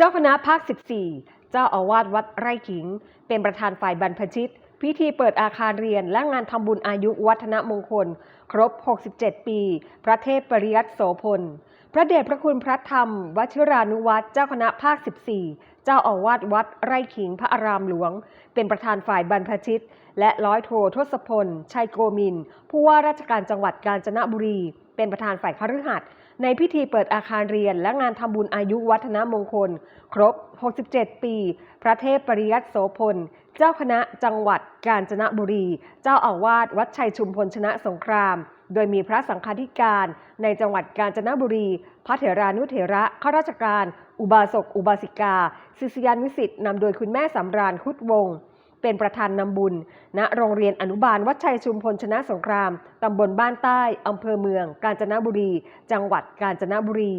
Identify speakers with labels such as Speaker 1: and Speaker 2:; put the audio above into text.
Speaker 1: เจ้าคณะภาค 14 เจ้าอาวาสวัดไร่ขิง เป็นประธานฝ่ายบรรพชิต พิธีเปิดอาคารเรียนและงานทำบุญอายุวัฒนมงคล ครบ 67 ปี พระเทพปริยัติโสพล พระเดชพระคุณพระธรรม วชิรานุวัตรเจ้าคณะภาค 14 เจ้าอาวาสวัดไร่ขิงพระอารามหลวง เป็นประธานฝ่ายบรรพชิต และร้อยโททศพล ชัยโกมิน ผู้ว่าราชการจังหวัดกาญจนบุรี เป็นประธานฝ่ายคฤหัสถ์ในพิธีเปิดอาคารเรียนและงานทำบุญอายุวัฒนมงคล ครบ 67 ปี พระเทพปริยัติโสพล เจ้าคณะจังหวัดกาญจนบุรี เจ้าอาวาสวัดชัยชุมพลชนะสงคราม โดยมีพระสังฆาธิการในจังหวัดกาญจนบุรี พระเถรานุเถระข้าราชการ อุบาสกอุบาสิกาศิษยานุสิษย์นำโดยคุณแม่สำราญคุดวงศ์ เป็นประธานนำบุญณโรงเรียนอนุบาลวัดชัยชุมพลชนะสงครามตำบลบ้านใต้อำเภอเมือง กาญจนบุรี จังหวัดกาญจนบุรี